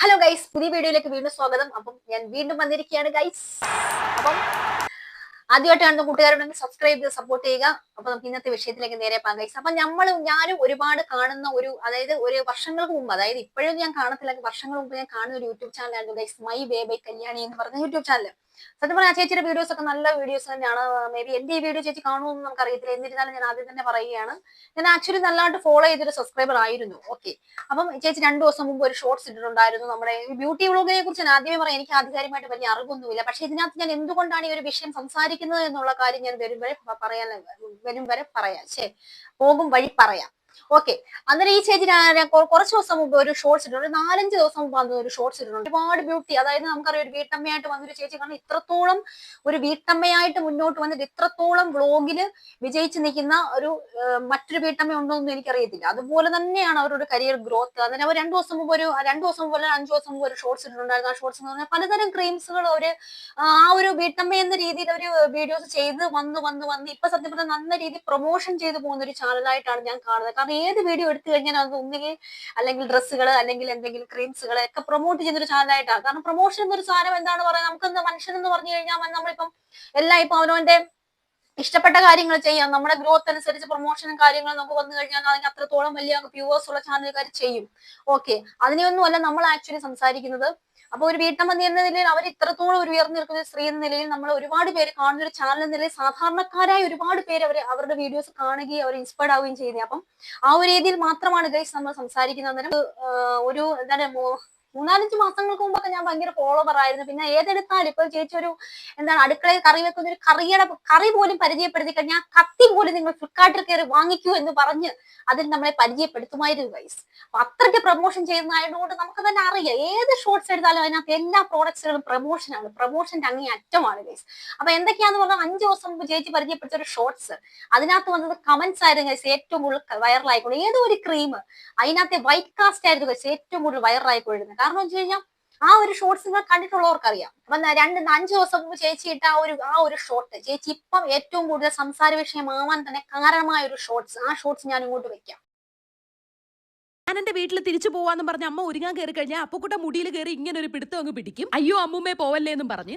Hello guys പുതിയ വീഡിയോയിലേക്ക് വീണ്ടും സ്വാഗതം. അപ്പം ഞാൻ വീണ്ടും വന്നിരിക്കുകയാണ് ഗൈസ് അപ്പം ആദ്യമായിട്ട് കാണുന്ന കൂട്ടുകാരുണ്ടെങ്കിൽ സബ്സ്ക്രൈബ് ചെയ്ത് സപ്പോർട്ട് ചെയ്യുക. അപ്പൊ നമുക്ക് ഇന്നത്തെ വിഷയത്തിലേക്ക് നേരെ പങ്കുവയ്ക്കാം അപ്പൊ നമ്മളും ഞാനും ഒരുപാട് കാണുന്ന ഒരു അതായത് ഒരു വർഷങ്ങൾക്ക് മുമ്പ് അതായത് ഇപ്പോഴും ഞാൻ കാണത്തില്ല വർഷങ്ങൾ മുമ്പ് ഞാൻ കാണുന്ന ഒരു YouTube ചാനലായിരുന്നു guys my way by Kalyani എന്ന് പറഞ്ഞ യൂട്യൂബ് ചാനൽ സത്യം പറഞ്ഞാൽ ചേച്ചിയുടെ വീഡിയോസ് ഒക്കെ നല്ല വീഡിയോസ് തന്നെയാണ്. മേ ബി എന്റെ ഈ വീഡിയോ ചേച്ചി കാണുമെന്ന് നമുക്ക് അറിയത്തില്ല എന്നിരുന്നാലും ഞാൻ ആദ്യം തന്നെ പറയുകയാണ്. ഞാൻ ആക്ച്വലി നല്ലതായിട്ട് ഫോളോ ചെയ്തൊരു സബ്സ്ക്രൈബർ ആയിരുന്നു. ഓക്കെ അപ്പം ചേച്ചി രണ്ടു ദിവസം മുമ്പ് ഒരു ഷോർട്സ് ഇട്ടിട്ടുണ്ടായിരുന്നു. നമ്മുടെ ബ്യൂട്ടി വ്ളോഗിനെ കുറിച്ച് ഞാൻ ആദ്യമേ പറയാം. എനിക്ക് ആധികാരികമായിട്ട് വലിയ അറിവൊന്നുമില്ല. പക്ഷെ ഇതിനകത്ത് ഞാൻ എന്തുകൊണ്ടാണ് ഈ ഒരു വിഷയം സംസാരിക്കുന്നത്? എന്നുള്ള കാര്യം ഞാൻ വരും വരെ പറയാൻ വരും വരെ പറയാം. ശരി. പോകും വഴി പറയാം. ഓക്കെ അന്നേരം ഈ ചേച്ചി ഞാൻ കുറച്ച് ദിവസം മുമ്പ് ഒരു ഷോർട്സ് ഇട്ടിട്ടുണ്ട്. ഒരു നാലഞ്ച് ദിവസം മുമ്പ് വന്നത് ഒരു ഷോർട്സ് ഇട്ടിട്ടുണ്ട്. ഒരുപാട് ബ്യൂട്ടി അതായത് നമുക്കറിയാം ഒരു വീട്ടമ്മയായിട്ട് വന്നൊരു ചേച്ചി കാരണം ഇത്രത്തോളം ഒരു വീട്ടമ്മയായിട്ട് മുന്നോട്ട് വന്നിട്ട് ഇത്രത്തോളം വ്ളോഗിൽ വിജയിച്ച് നിൽക്കുന്ന ഒരു മറ്റൊരു വീട്ടമ്മ ഉണ്ടോ എന്ന് എനിക്കറിയത്തില്ല. അതുപോലെ തന്നെയാണ് അവരുടെ കരിയർ ഗ്രോത്ത് അതിന് അവർ രണ്ടു ദിവസം മുമ്പ് ഒരു രണ്ടു ദിവസം മുമ്പ് അല്ലെങ്കിൽ അഞ്ചു ദിവസം മുമ്പ് ഒരു ഷോർട്സ് ഇട്ടിട്ടുണ്ടായിരുന്നു. ആ ഷോർട്സ് എന്ന് പറഞ്ഞാൽ പലതരം ക്രീംസുകൾ ഒരു ആ ഒരു വീട്ടമ്മ എന്ന രീതിയിൽ അവർ വീഡിയോസ് ചെയ്ത് വന്ന് വന്ന് വന്ന് ഇപ്പൊ സത്യം പറഞ്ഞാൽ നല്ല രീതിയിൽ പ്രൊമോഷൻ ചെയ്ത് പോകുന്ന ഒരു ചാനലായിട്ടാണ് ഞാൻ കാണുന്നത്. ഏത് വീഡിയോ എടുത്തു കഴിഞ്ഞാൽ അത് ഒന്നുകിൽ അല്ലെങ്കിൽ ഡ്രസ്സുകൾ അല്ലെങ്കിൽ എന്തെങ്കിലും ക്രീംസുകൾ ഒക്കെ പ്രൊമോട്ട് ചെയ്യുന്ന ഒരു ചാനലായിട്ടാണ് കാരണം പ്രൊമോഷൻ എന്നൊരു സാധനം എന്താണ് പറയുക നമുക്ക് മനുഷ്യൻ എന്ന് പറഞ്ഞു കഴിഞ്ഞാൽ നമ്മളിപ്പം എല്ലാം ഇപ്പൊ അവനവന്റെ ഇഷ്ടപ്പെട്ട കാര്യങ്ങൾ ചെയ്യാം. നമ്മുടെ ഗ്രോത്ത് അനുസരിച്ച് പ്രൊമോഷനും കാര്യങ്ങളും നമുക്ക് വന്നു കഴിഞ്ഞാൽ അതിന് അത്രത്തോളം വലിയ വ്യൂവേഴ്സ് ഉള്ള ചാനലുകാർ ചെയ്യും. ഓക്കെ അതിനെയൊന്നും അല്ല നമ്മൾ ആക്ച്വലി സംസാരിക്കുന്നത്. അപ്പൊ ഒരു വീട്ടമ്മ എന്ന നിലയിൽ അവർ ഇത്രത്തോളം ഒരു ഉയർന്നു നിൽക്കുന്ന സ്ത്രീ എന്ന നിലയിൽ നമ്മൾ ഒരുപാട് പേര് കാണുന്ന ഒരു ചാനൽ എന്ന നിലയിൽ സാധാരണക്കാരായ ഒരുപാട് പേര് അവർ അവരുടെ വീഡിയോസ് കാണുകയും അവർ ഇൻസ്പയർഡ് ആവുകയും ചെയ്യുന്നത് അപ്പം ആ ഒരു രീതിയിൽ മാത്രമാണ് ഗൈസ് നമ്മൾ സംസാരിക്കുന്നത്. അന്നേരം ഒരു എന്താണ് മൂന്നാലഞ്ച് മാസങ്ങൾക്ക് മുമ്പൊക്കെ ഞാൻ ഭയങ്കര ഫോളോവർ ആയിരുന്നു. പിന്നെ ഏതെടുത്താലും ഇപ്പൊ ചേച്ചി ഒരു എന്താണ് അടുക്കളയിൽ കറി വെക്കുന്ന ഒരു കറിയുടെ കറി പോലും പരിചയപ്പെടുത്തി കഴിഞ്ഞാൽ കത്തി പോലും നിങ്ങൾ ഫ്ലിപ്കാർട്ടിൽ കയറി വാങ്ങിക്കൂ എന്ന് പറഞ്ഞ് അതിൽ നമ്മളെ പരിചയപ്പെടുത്തുമായിരുന്നു ഗൈസ് അപ്പൊ അത്രയ്ക്ക് പ്രൊമോഷൻ ചെയ്യുന്നതായതുകൊണ്ട് നമുക്ക് തന്നെ അറിയാം. ഏത് ഷോർട്സ് എടുത്താലും അതിനകത്ത് എല്ലാ പ്രോഡക്ട്സുകളും പ്രൊമോഷനാണ് പ്രൊമോഷന്റെ അങ്ങേ അറ്റമാണ് ഗൈസ് അപ്പൊ എന്തൊക്കെയാന്ന് പറഞ്ഞാൽ അഞ്ചു ദിവസം മുമ്പ് ചേച്ചി പരിചയപ്പെടുത്ത ഒരു ഷോർട്സ് അതിനകത്ത് വന്നത് കമന്റ്സ് ആയിരുന്നു ഗൈസ് ഏറ്റവും കൂടുതൽ വൈറലായിക്കോളും ഏതോ ഒരു ക്രീം അതിനകത്തെ വൈറ്റ് കാസ്റ്റ് ആയിരുന്നു ഗൈസ് ഏറ്റവും കൂടുതൽ വൈറലായിക്കൊള്ളുന്നത് കാരണം വെച്ച് കഴിഞ്ഞാൽ ആ ഒരു ഷോർട്സ് നിങ്ങൾ കണ്ടിട്ടുള്ളവർക്ക് അറിയാം അപ്പൊ രണ്ട് അഞ്ചു ദിവസം മുമ്പ് ചേച്ചി ഇട്ട ആ ഒരു ആ ഒരു ഷോർട്ട് ചേച്ചി ഇപ്പം ഏറ്റവും കൂടുതൽ സംസാര വിഷയമാവാൻ തന്നെ കാരണമായ ഒരു ഷോർട്സ് ആ ഷോർട്സ് ഞാൻ ഇങ്ങോട്ട് വെക്കാം. ഞാൻ എന്റെ വീട്ടിൽ തിരിച്ചു പോവാന്ന് പറഞ്ഞ അമ്മ ഒരുങ്ങാൻ കയറി കഴിഞ്ഞാൽ അപ്പുക്കുട്ട മുടിയിൽ കയറി ഇങ്ങനെ ഒരു പിടുത്തം അങ്ങ് പിടിക്കും. അയ്യോ അമ്മൂമ്മേ പോവല്ലേ എന്നും പറഞ്ഞ്.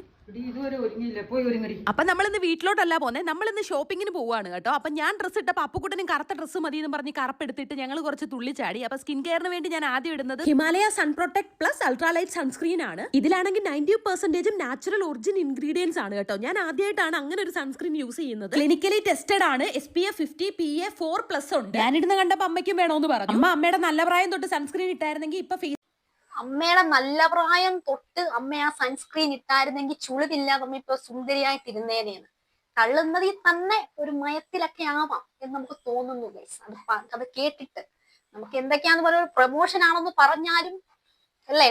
അപ്പൊ നമ്മൾ ഇന്ന് വീട്ടിലോട്ടല്ല പോന്നെ. നമ്മൾ ഇന്ന് ഷോപ്പിങ്ങിന് പോവാണ് കേട്ടോ. അപ്പൊ ഞാൻ ഡ്രസ്സ് ഇട്ടപ്പോ അപ്പുക്കുട്ടനും കറുത്ത ഡ്രസ്സ് മതി എന്ന് പറഞ്ഞ് കറുപ്പെടുത്തിട്ട് ഞങ്ങൾ കുറച്ച് തുള്ളിച്ചാടി അപ്പൊ സ്കിൻ കെയറിന് വേണ്ടി ഞാൻ ആദ്യം ഇടുന്നത് Himalaya sun protect plus ultralight sunscreen ആണ്. ഇതിലാണെങ്കിൽ നയന്റി പെർസെന്റേജും നാച്ചുറൽ ഒറിജിൻ ഇൻഗ്രീഡിയൻസ് ആണ് കേട്ടോ. ഞാൻ ആദ്യമായിട്ടാണ് അങ്ങനെ ഒരു സൺസ്ക്രീൻ യൂസ് ചെയ്യുന്നത്. ക്ലിനിക്കലി ടെസ്റ്റഡ് ആണ്. S P F fifty P A four plus ഉണ്ട്. ഞാനിടുന്ന കണ്ടപ്പോ അമ്മയ്ക്കും വേണോന്ന് പറഞ്ഞു. അമ്മ അമ്മയുടെ നല്ല പ്രായം തൊട്ട് സൺസ്ക്രീൻ ഇട്ടായിരുന്നെങ്കിൽ ഇപ്പൊ ഫേസ് അമ്മയുടെ നല്ല പ്രായം തൊട്ട് അമ്മ ആ സൺസ്ക്രീൻ ഇട്ടായിരുന്നെങ്കിൽ ചുളിവില്ലാതെ അമ്മ ഇപ്പൊ സുന്ദരിയായിട്ടിരുന്നേനെയാണ്. തള്ളുന്നതിൽ തന്നെ ഒരു മയത്തിലൊക്കെ ആവാം എന്ന് നമുക്ക് തോന്നുന്നു ഗൈസ്. അത് അത് കേട്ടിട്ട് നമുക്ക് എന്തൊക്കെയാന്ന് പറഞ്ഞ പ്രൊമോഷൻ ആണെന്ന് പറഞ്ഞാലും അല്ലേ?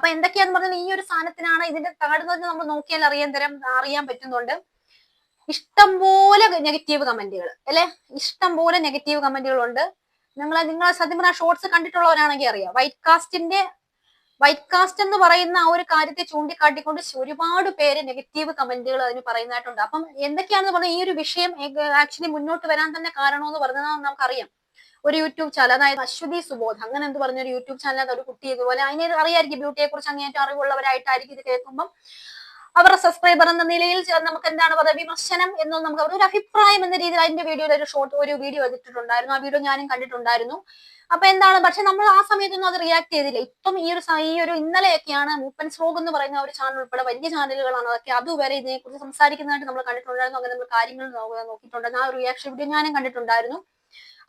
അപ്പൊ എന്തൊക്കെയാന്ന് പറഞ്ഞാൽ ഈ ഒരു സാധനത്തിനാണ് ഇതിന്റെ താഴ്ന്നത് നമ്മൾ നോക്കിയാൽ അറിയാൻ തരം അറിയാൻ പറ്റുന്നുണ്ട്. ഇഷ്ടംപോലെ നെഗറ്റീവ് കമന്റുകൾ അല്ലെ? ഇഷ്ടംപോലെ നെഗറ്റീവ് കമന്റുകൾ ഉണ്ട് നിങ്ങൾ നിങ്ങൾ സത്യം പറഞ്ഞാൽ ഷോർട്സ് കണ്ടിട്ടുള്ളവരാണെങ്കിൽ അറിയാം. വൈറ്റ് കാസ്റ്റിന്റെ വൈറ്റ് കാസ്റ്റ് എന്ന് പറയുന്ന ആ ഒരു കാര്യത്തെ ചൂണ്ടിക്കാട്ടിക്കൊണ്ട് ഒരുപാട് പേര് നെഗറ്റീവ് കമന്റുകൾ അതിന് പറയുന്നതായിട്ടുണ്ട്. അപ്പം എന്തൊക്കെയാണെന്ന് പറഞ്ഞാൽ ഈ ഒരു വിഷയം ആക്ച്വലി മുന്നോട്ട് വരാൻ തന്നെ കാരണമെന്ന് പറഞ്ഞത് നമുക്കറിയാം. ഒരു യൂട്യൂബ് ചാനൽ അതായത് അശ്വതി സുബോധ്. അങ്ങനെ എന്ത് പറഞ്ഞ ഒരു യൂട്യൂബ് ചാനൽ ഒരു കുട്ടി ഇതുപോലെ അതിനെ അറിയായിരിക്കും ബ്യൂട്ടിയെ കുറിച്ച് അങ്ങേറ്റം അറിവുള്ളവരായിട്ടായിരിക്കും ഇത് കേൾക്കുമ്പോൾ അവരുടെ സബ്സ്ക്രൈബർ എന്ന നിലയിൽ നമുക്ക് എന്താണ് പറയുക വിമർശനം എന്നും നമുക്ക് ഒരു അഭിപ്രായം എന്ന രീതിയിൽ അതിന്റെ വീഡിയോയിൽ ഒരു ഷോർട്ട് ഒരു വീഡിയോ എടുത്തിട്ടുണ്ടായിരുന്നു. ആ വീഡിയോ ഞാനും കണ്ടിട്ടുണ്ടായിരുന്നു. അപ്പൊ എന്താണ്? പക്ഷെ നമ്മൾ ആ സമയത്തൊന്നും അത് റിയാക്ട് ചെയ്തില്ല. ഇപ്പം ഈ ഒരു ഈ ഒരു ഇന്നലെയൊക്കെയാണ് മൂപ്പൻ സ്ലോഗ് എന്ന് പറയുന്ന ഒരു ചാനൽ ഉൾപ്പെടെ വലിയ ചാനലുകളാണ് അതൊക്കെ അതുവരെ ഇതിനെക്കുറിച്ച് സംസാരിക്കുന്നതായിട്ട് നമ്മൾ കണ്ടിട്ടുണ്ടായിരുന്നു. അങ്ങനെ നമ്മൾ കാര്യങ്ങൾ നോക്കിയിട്ടുണ്ടായിരുന്നു. ആ റിയാക്ഷൻ വീഡിയോ ഞാനും കണ്ടിട്ടുണ്ടായിരുന്നു.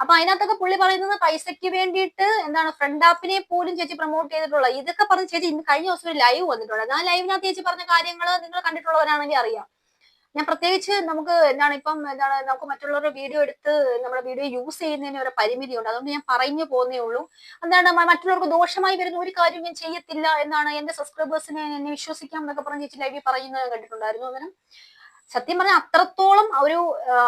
അപ്പൊ അതിനകത്തൊക്കെ പുള്ളി പറയുന്നത് പൈസയ്ക്ക് വേണ്ടിയിട്ട് എന്താണ് ഫ്രണ്ട് ആപ്പിനെ പോലും ചേച്ചി പ്രൊമോട്ട് ചെയ്തിട്ടുള്ള ഇതൊക്കെ പറഞ്ഞ് ചേച്ചി ഇന്ന് കഴിഞ്ഞ ദിവസം ഒരു ലൈവ് വന്നിട്ടുണ്ട്. ആ ലൈവിനകത്ത് ചേച്ചി പറഞ്ഞ കാര്യങ്ങൾ നിങ്ങൾ കണ്ടിട്ടുള്ളവരാണെങ്കിൽ അറിയാം. ഞാൻ പ്രത്യേകിച്ച് നമുക്ക് എന്താണ് ഇപ്പം എന്താണ് നമുക്ക് മറ്റുള്ളവരുടെ വീഡിയോ എടുത്ത് നമ്മുടെ വീഡിയോ യൂസ് ചെയ്യുന്നതിന് ഒരു പരിമിതിയുണ്ട്. അതുകൊണ്ട് ഞാൻ പറഞ്ഞു പോകുന്നേ ഉള്ളൂ. എന്താണ് മറ്റുള്ളവർക്ക് ദോഷമായി വരുന്ന ഒരു കാര്യം ഞാൻ ചെയ്യത്തില്ല എന്നാണ് എന്റെ സബ്സ്ക്രൈബേഴ്സിനെ എന്നെ വിശ്വസിക്കാം എന്നൊക്കെ പറഞ്ഞ് ചേച്ചി ലൈവിൽ പറയുന്നത് കണ്ടിട്ടുണ്ടായിരുന്നു അന്നേരം. സത്യം പറഞ്ഞാൽ അത്രത്തോളം ഒരു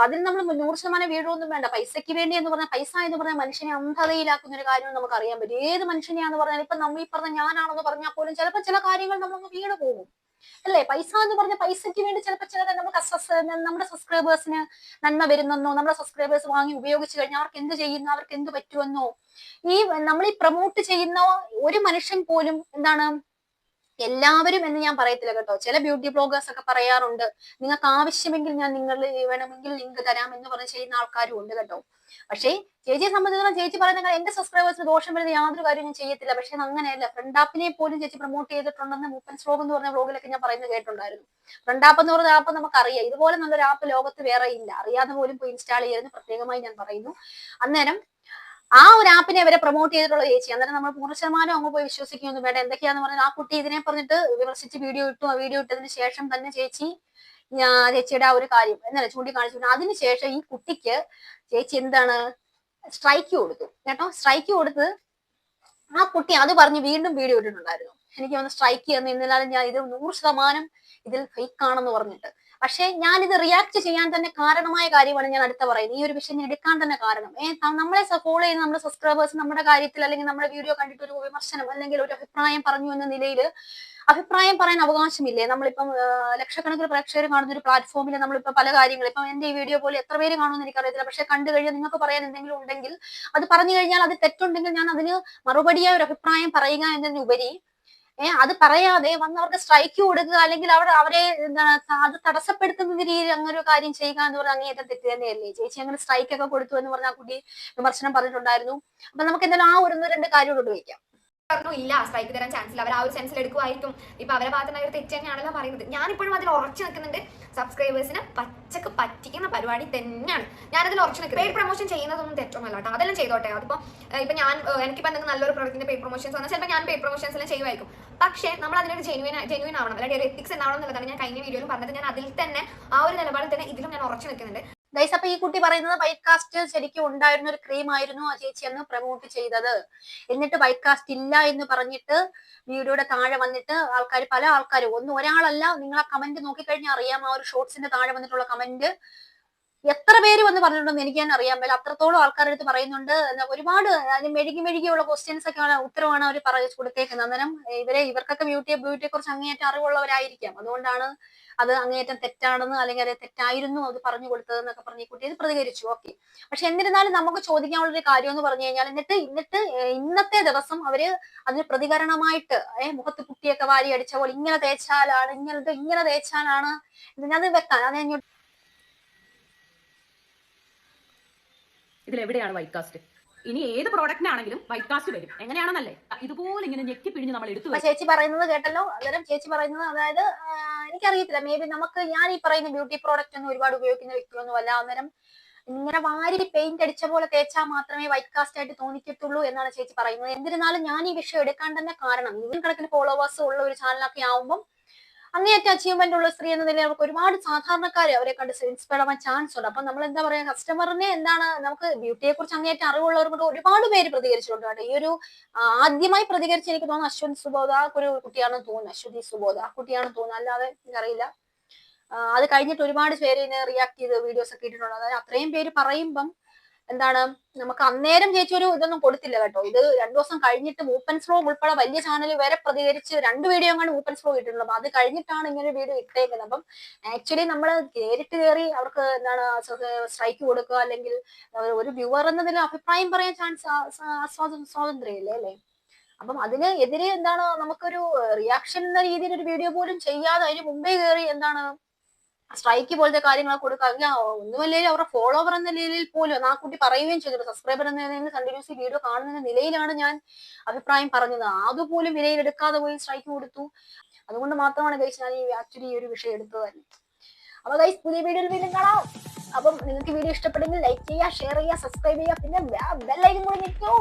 അതിൽ നമ്മൾ നൂറ് ശതമാനം വീഴൊന്നും വേണ്ട. പൈസയ്ക്ക് വേണ്ടി എന്ന് പറഞ്ഞാൽ പൈസ എന്ന് പറഞ്ഞാൽ മനുഷ്യനെ അന്ധതയിലാക്കുന്ന ഒരു കാര്യം നമുക്ക് അറിയാൻ പറ്റും. ഏത് മനുഷ്യനെയാന്ന് പറഞ്ഞാൽ ഇപ്പൊ നമ്മൾ ഈ പറഞ്ഞ ഞാനാണെന്ന് പറഞ്ഞാൽ പോലും ചിലപ്പോൾ ചില കാര്യങ്ങൾ നമ്മളൊന്ന് വീട് പോകും. അല്ലേ? പൈസ എന്ന് പറഞ്ഞ പൈസയ്ക്ക് വേണ്ടി ചിലപ്പോൾ ചില നമുക്ക് നമ്മുടെ സബ്സ്ക്രൈബേഴ്സിന് നന്മ വരുന്നെന്നോ നമ്മുടെ സബ്സ്ക്രൈബേഴ്സ് വാങ്ങി ഉപയോഗിച്ചു കഴിഞ്ഞാൽ അവർക്ക് എന്ത് ചെയ്യുന്നു അവർക്ക് എന്ത് പറ്റുമെന്നോ ഈ നമ്മൾ ഈ പ്രൊമോട്ട് ചെയ്യുന്ന ഒരു മനുഷ്യൻ പോലും എന്താണ് എല്ലാവരും എന്ന് ഞാൻ പറയത്തില്ല കേട്ടോ. ചില ബ്യൂട്ടി ബ്ലോഗേഴ്സ് ഒക്കെ പറയാറുണ്ട് നിങ്ങൾക്ക് ആവശ്യമെങ്കിൽ ഞാൻ നിങ്ങൾ വേണമെങ്കിൽ ലിങ്ക് തരാം എന്ന് പറഞ്ഞ് ചെയ്യുന്ന ആൾക്കാരും ഉണ്ട് കേട്ടോ. പക്ഷേ ചേച്ചിയെ സംബന്ധിച്ചിടത്തോളം ചേച്ചി പറയുന്ന എന്റെ സബ്സ്ക്രൈബേഴ്സിന് ദോഷം വരുന്ന യാതൊരു കാര്യവും ഞാൻ ചെയ്യത്തില്ല. പക്ഷെ അങ്ങനെയല്ല. ഫ്രണ്ട് ആപ്പിനെ പോലും ചേച്ചി പ്രൊമോട്ട് ചെയ്തിട്ടുണ്ടെന്ന് മൂപ്പൻ സ്ലോഗ് എന്ന് പറഞ്ഞ വ്ലോഗിലൊക്കെ ഞാൻ പറയുന്നത് കേട്ടിട്ടുണ്ടായിരുന്നു. ഫ്രണ്ട് ആപ്പ് എന്ന് പറഞ്ഞ ആപ്പ് നമുക്കറിയാം. ഇതുപോലെ നല്ലൊരു ആപ്പ് ലോകത്ത് വേറെ ഇല്ല. അറിയാതെ പോലും പോയി ഇൻസ്റ്റാൾ ചെയ്യരുത് പ്രത്യേകമായി ഞാൻ പറയുന്നു. അന്നേരം ആ ഒരു ആപ്പിനെ അവരെ പ്രൊമോട്ട് ചെയ്തിട്ടുള്ള ചേച്ചി. അന്നേരം നമ്മൾ പൂർണ ശതമാനം അങ്ങ് പോയി വിശ്വസിക്കുകയൊന്നും വേണ്ട. എന്തൊക്കെയാന്ന് പറഞ്ഞാൽ ആ കുട്ടി ഇതിനെ പറഞ്ഞിട്ട് വിമർശിച്ച് വീഡിയോ ഇട്ടു. ആ വീഡിയോ ഇട്ടതിന് ശേഷം തന്നെ ചേച്ചി ഞാൻ ചേച്ചിയുടെ ആ ഒരു കാര്യം എന്നല്ല ചൂണ്ടിക്കാണിച്ചു അതിനുശേഷം ഈ കുട്ടിക്ക് ചേച്ചി എന്താണ്? സ്ട്രൈക്ക് കൊടുത്തു. കേട്ടോ? സ്ട്രൈക്ക് കൊടുത്ത് ആ കുട്ടി അത് പറഞ്ഞ് വീണ്ടും വീഡിയോ ഇട്ടിട്ടുണ്ടായിരുന്നു. എനിക്ക് വന്ന് സ്ട്രൈക്ക് ചെയ്യുന്നു എന്നാലും ഞാൻ ഇത് നൂറ് ശതമാനം ഇതിൽ ഫേക്ക് ആണെന്ന് പറഞ്ഞിട്ട്. പക്ഷേ ഞാൻ ഇത് റിയാക്ട് ചെയ്യാൻ തന്നെ കാരണമായ കാര്യമാണ് ഞാൻ അടുത്ത പറയുന്നത്. ഈ ഒരു വിഷയം ഞാൻ എടുക്കാൻ തന്നെ കാരണം. ഏ നമ്മളെ ഫോളോ ചെയ്യുന്ന നമ്മുടെ സബ്സ്ക്രൈബേഴ്സ് നമ്മുടെ കാര്യത്തിൽ അല്ലെങ്കിൽ നമ്മുടെ വീഡിയോ കണ്ടിട്ട് ഒരു വിമർശനം അല്ലെങ്കിൽ ഒരു അഭിപ്രായം പറഞ്ഞു എന്ന നിലയിൽ അഭിപ്രായം പറയാൻ അവകാശമില്ലേ? നമ്മളിപ്പം ലക്ഷക്കണക്കിന് പ്രേക്ഷകർ കാണുന്ന ഒരു പ്ലാറ്റ്ഫോമിൽ നമ്മളിപ്പോൾ പല കാര്യങ്ങൾ ഇപ്പം എന്റെ ഈ വീഡിയോ പോലെ എത്ര പേര് കാണുമെന്ന് എനിക്കറിയത്തില്ല. പക്ഷെ കണ്ടു കഴിഞ്ഞാൽ നിങ്ങൾക്ക് പറയാൻ എന്തെങ്കിലും ഉണ്ടെങ്കിൽ അത് പറഞ്ഞു കഴിഞ്ഞാൽ അത് തെറ്റുണ്ടെങ്കിൽ ഞാൻ അതിന് മറുപടിയായ ഒരു അഭിപ്രായം പറയുക എന്നതിനുപരി അത് പറയാതെ വന്നവർക്ക് സ്ട്രൈക്ക് കൊടുക്കുക അല്ലെങ്കിൽ അവർ അവരെ അത് തടസ്സപ്പെടുത്തുന്ന രീതിയിൽ അങ്ങനെ ഒരു കാര്യം ചെയ്യുക എന്ന് പറഞ്ഞാൽ അങ്ങേയറ്റം തെറ്റ് തന്നെയല്ലേ? ചേച്ചി അങ്ങനെ സ്ട്രൈക്ക് ഒക്കെ കൊടുത്തു എന്ന് പറഞ്ഞാൽ കുട്ടി വിമർശനം പറഞ്ഞിട്ടുണ്ടായിരുന്നു. അപ്പൊ നമുക്ക് എന്തായാലും ആ ഒരു രണ്ട് കാര്യങ്ങളോട് വയ്ക്കാം പറഞ്ഞു ഇല്ല സ്ട്രൈക്ക് തരാൻ ചാൻസ് ഇല്ല. അവർ ആ ഒരു സെൻസിൽ എടുക്കുമായിരിക്കും ഇപ്പൊ അവരെ ഭാഗത്തുനിന്ന് നിന്ന് തെറ്റ് തന്നെയാണല്ലോ പറയുന്നത്. ഞാനിപ്പോഴും അതിൽ ഉറച്ചു നിൽക്കുന്നുണ്ട്. സബ്സ്ക്രൈബേഴ്സിനെ പച്ചക്ക് പറ്റിക്കുന്ന പരിപാടി തന്നെയാണ്. ഞാനതിൽ ഉറച്ചു നിൽക്കുന്നത് പെയ്ഡ് പ്രൊമോഷൻ ചെയ്യുന്നതൊന്നും തെറ്റൊന്നുമല്ല കേട്ടോ. അതെല്ലാം ചെയ്തോട്ടെ. അതിപ്പോ ഇപ്പൊ ഞാൻ എനിക്ക് എനിക്കിപ്പോ എന്തെങ്കിലും നല്ലൊരു പ്രൊഡക്റ്റിന്റെ പെയ്ഡ് പ്രൊമോഷൻസ് വന്നാൽ ചിലപ്പോൾ ഞാൻ പെയ്ഡ് പ്രൊമോഷൻസ് എല്ലാം ചെയ്യുമായിരിക്കും. പക്ഷേ നമ്മൾ അതിനൊരു ജെനുവിൻ ജെനുവിൻ ആവണം അല്ലെങ്കിൽ എത്തിക്സ് ഉണ്ടാവണം എന്നുള്ളതാണ് ഞാൻ കഴിഞ്ഞ വീഡിയോയിൽ പറഞ്ഞത്. ഞാൻ അതിൽ തന്നെ ആ ഒരു നിലപാടിൽ തന്നെ ഇതിലും ഞാൻ ഉറച്ചു നിൽക്കുന്നുണ്ട്. ഗൈസ് അപ്പൊ ഈ കുട്ടി പറയുന്നത് വൈറ്റ് കാസ്റ്റ് ശരിക്കും ഉണ്ടായിരുന്ന ഒരു ക്രീം ആയിരുന്നു ആ ചേച്ചി അന്ന് പ്രൊമോട്ട് ചെയ്തത്. എന്നിട്ട് വൈറ്റ് കാസ്റ്റ് ഇല്ല എന്ന് പറഞ്ഞിട്ട് വീഡിയോയുടെ താഴെ വന്നിട്ട് ആൾക്കാർ പല ആൾക്കാരും ഒന്നും ഒരാളല്ല നിങ്ങൾ ആ കമന്റ് നോക്കിക്കഴിഞ്ഞാൽ അറിയാം ആ ഒരു ഷോർട്സിന്റെ താഴെ വന്നിട്ടുള്ള കമന്റ് എത്ര പേര് വന്ന് പറഞ്ഞിട്ടുണ്ടെന്ന് എനിക്ക് ഞാൻ അറിയാൻ പറ്റില്ല അത്രത്തോളം ആൾക്കാരുടെ അടുത്ത് പറയുന്നുണ്ട്. ഒരുപാട് അതിന് മെഴുകി മെഴുകിയുള്ള ക്വസ്റ്റ്യൻസ് ഒക്കെ ഉത്തരവാണ് അവർ പറഞ്ഞു കൊടുത്തേക്കുന്നത്. അന്നേരം ഇവരെ ഇവർക്കൊക്കെ ബ്യൂട്ടിയെ ബ്യൂട്ടിയെ കുറിച്ച് അങ്ങേയറ്റം അറിവുള്ളവരായിരിക്കാം. അതുകൊണ്ടാണ് അത് അങ്ങേയറ്റം തെറ്റാണെന്ന് അല്ലെങ്കിൽ അത് തെറ്റായിരുന്നു അത് പറഞ്ഞു കൊടുത്തത് എന്നൊക്കെ പറഞ്ഞ് കുട്ടി ഇത് പ്രതികരിച്ചു. ഓക്കെ പക്ഷെ എന്നിരുന്നാലും നമുക്ക് ചോദിക്കാനുള്ള ഒരു കാര്യം എന്ന് പറഞ്ഞു കഴിഞ്ഞാൽ എന്നിട്ട് എന്നിട്ട് ഇന്നത്തെ ദിവസം അവർ അതിന് പ്രതികരണമായിട്ട് ഏഹ് മുഖത്ത് പുട്ടിയൊക്കെ വാരി അടിച്ച പോലെ ഇങ്ങനെ തേച്ചാലാണ് ഇങ്ങനത്തെ ഇങ്ങനെ തേച്ചാലാണ് ഇത് ഞാൻ വെക്കാൻ അത് ഞാൻ ഇങ്ങോട്ട് ഇതിലെവിടെയാണ് വൈറ്റ് കാസ്റ്റ് ഇനി ഏത് പ്രോഡക്റ്റിനാണെങ്കിലും വൈറ്റ് കാസ്റ്റ് വരും. എങ്ങനെയാണെന്നല്ലേ? ഇതുപോലെ ഇങ്ങനെ ഞെക്കി പിഴിഞ്ഞ് നമ്മൾ എടുത്തു ചേച്ചി പറയുന്നത് കേട്ടല്ലോ. അന്നേരം ചേച്ചി പറയുന്നത് അതായത് എനിക്കറിയത്തില്ല. മേ ബി നമുക്ക് ഞാൻ ഈ പറയുന്ന ബ്യൂട്ടി പ്രോഡക്റ്റ് ഒന്നും ഒരുപാട് ഉപയോഗിക്കുന്ന വ്യക്തിയൊന്നും അല്ല. അന്നേരം ഇങ്ങനെ വാരി പെയിന്റ് അടിച്ച പോലെ തേച്ചാൽ മാത്രമേ വൈറ്റ് കാസ്റ്റ് ആയിട്ട് തോന്നിക്കത്തുള്ളൂ എന്നാണ് ചേച്ചി പറയുന്നത്. എന്നിരുന്നാലും ഞാൻ ഈ വിഷയം എടുക്കാൻ തന്നെ കാരണം ഇതിന് കണക്കിന് ഫോളോവേഴ്സ് ഉള്ള ഒരു ചാനലൊക്കെ ആവുമ്പം അങ്ങേയറ്റം അച്ചീവ്മെന്റ് ഉള്ള സ്ത്രീ എന്ന നിലയിൽ നമുക്ക് ഒരുപാട് സാധാരണക്കാരെ അവരെ കണ്ട് ഇൻസ്പയർ ആവാൻ ചാൻസ് ഉണ്ട്. അപ്പൊ നമ്മൾ എന്താ പറയാ കസ്റ്റമറിനെ എന്താണ് നമുക്ക് ബ്യൂട്ടിയെ കുറിച്ച് അങ്ങേയറ്റം അറിവുള്ളവർ കൊണ്ട് ഒരുപാട് പേര് പ്രതികരിച്ചിട്ടുണ്ട് ഈ ഒരു ആദ്യമായി പ്രതികരിച്ച് എനിക്ക് തോന്നുന്നു അശ്വതി സുബോധ ഒരു കുട്ടിയാണെന്ന് തോന്നുന്നു. അശ്വതി സുബോധ ആ കുട്ടിയാണെന്ന് തോന്നുന്നു. അല്ലാതെ എനിക്കറിയില്ല. അത് കഴിഞ്ഞിട്ട് ഒരുപാട് പേര് ഇതിനെ റിയാക്ട് ചെയ്ത് വീഡിയോസ് ഒക്കെ ഇട്ടിട്ടുണ്ട്. അതായത് അത്രയും പേര് പറയുമ്പം എന്താണ്? നമുക്ക് അന്നേരം ചേച്ചി ഒരു ഇതൊന്നും കൊടുത്തില്ല കേട്ടോ. ഇത് രണ്ടു ദിവസം കഴിഞ്ഞിട്ട് മൂപ്പൻ സ്ലോ ഉൾപ്പെടെ വലിയ ചാനൽ വരെ പ്രതികരിച്ച് രണ്ട് വീഡിയോ ആണ് മൂപ്പൻ ഫ്ലോ ഇട്ടിട്ടുള്ളത്. അത് കഴിഞ്ഞിട്ടാണ് ഇങ്ങനെ ഒരു വീഡിയോ ഇട്ടേക്കുന്നത്. അപ്പം ആക്ച്വലി നമ്മൾ നേരിട്ട് കയറി അവർക്ക് എന്താണ് സ്ട്രൈക്ക് കൊടുക്കുക അല്ലെങ്കിൽ ഒരു വ്യൂവർ എന്നതിൽ അഭിപ്രായം പറയാൻ ചാൻസ് സ്വാതന്ത്ര്യമില്ലേ അല്ലേ? അപ്പം അതിന് എതിരെ എന്താണ് നമുക്കൊരു റിയാക്ഷൻ എന്ന രീതിയിൽ ഒരു വീഡിയോ പോലും ചെയ്യാതെ അതിന് മുമ്പേ കയറി എന്താണ് സ്ട്രൈക്ക് പോലത്തെ കാര്യങ്ങൾ കൊടുക്കുക ഒന്നുമല്ലെങ്കിൽ അവരുടെ ഫോളോവർ എന്ന നിലയിൽ പോലും ആ കുട്ടി പറയുകയും ചെയ്തു. സബ്സ്ക്രൈബർ എന്ന നിലയിൽ കണ്ടിന്യൂസ് വീഡിയോ കാണുന്ന നിലയിലാണ് ഞാൻ അഭിപ്രായം പറഞ്ഞത്. അതുപോലും വിലയിലെടുക്കാതെ പോയി സ്ട്രൈക്ക് കൊടുത്തു. അതുകൊണ്ട് മാത്രമാണ് ഗൈസ് ഞാൻ ഈ ആക്ച്വലി ഈ ഒരു വിഷയം എടുത്തത്. തന്നെ അപ്പൊ ഗൈസ് പുതിയ വീഡിയോയിൽ വീണ്ടും കാണാം. അപ്പം നിങ്ങൾക്ക് വീഡിയോ ഇഷ്ടപ്പെട്ടെങ്കിൽ ലൈക്ക് ചെയ്യുക ഷെയർ ചെയ്യുക സബ്സ്ക്രൈബ് ചെയ്യുക. പിന്നെ ബെല്ലൈക്കും കൂടി നിൽക്കും